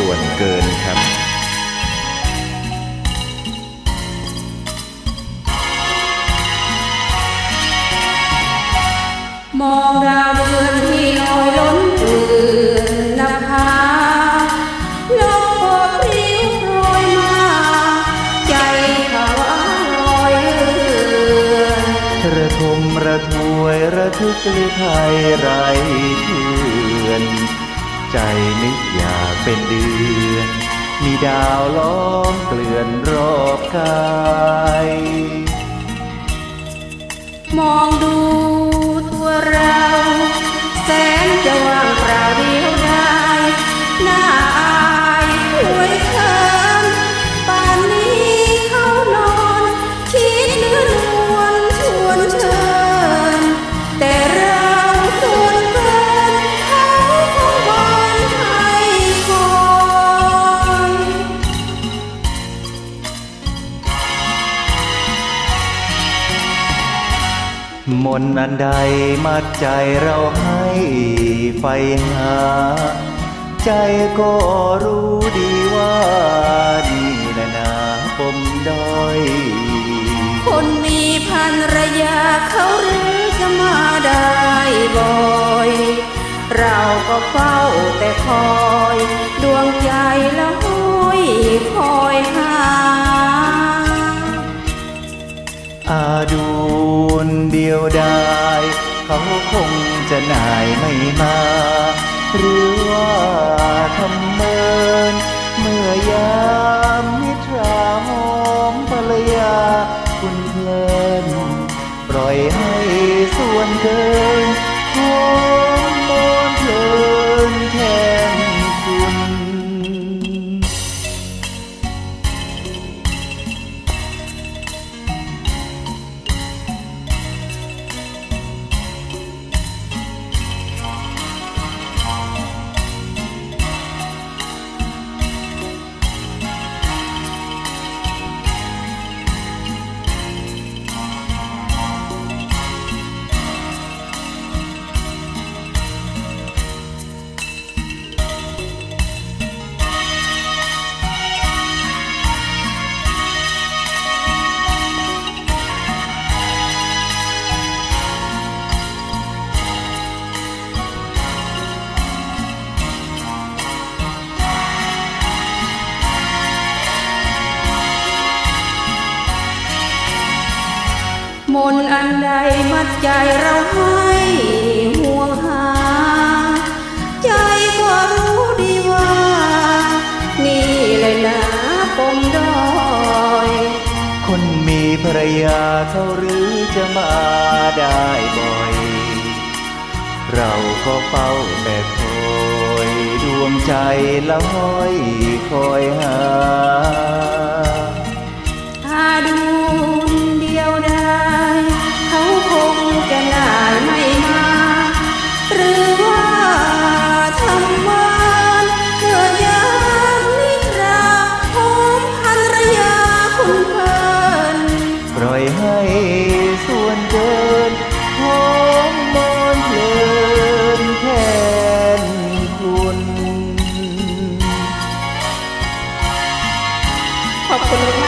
ส่วนเกินครับมองดาวเดือนที่ลอยล้นเกือนนับภาลมพอพริ้วโรยมา ใจเขาลอยเรือนระทมระทวยระทึกหรือไทยไรเพื่อน ใจนึกอยากเป็นเดือน มีดาวล้อมเกลื่อนรอบกาย มองดู มนอันใดมัดใจเราให้ไฟหา ใจก็รู้ดีว่านี่แหละนาปมด้อย คนมีพันรยาเขาหรือจะมาได้บ่อย เราก็เฝ้าแต่คอย คงจะนายไม่มา หรือว่าทำเมิน เมื่อยามนิทราหอมภรรยาคุณเพลิน ปล่อยให้ส่วนเกิน นอันใดมัดใจเราให้ห่วงหา ใจก็รู้ดีว่า นี่เลยนะปมดอย คนมีภรรยาเขาหรือจะมาได้บ่อย เราก็เฝ้าแต่คอยดวงใจละห้อยคอยหา ยให้ส่วนเกินหอมมอนเพลินแทนคุณขอบคุณมาก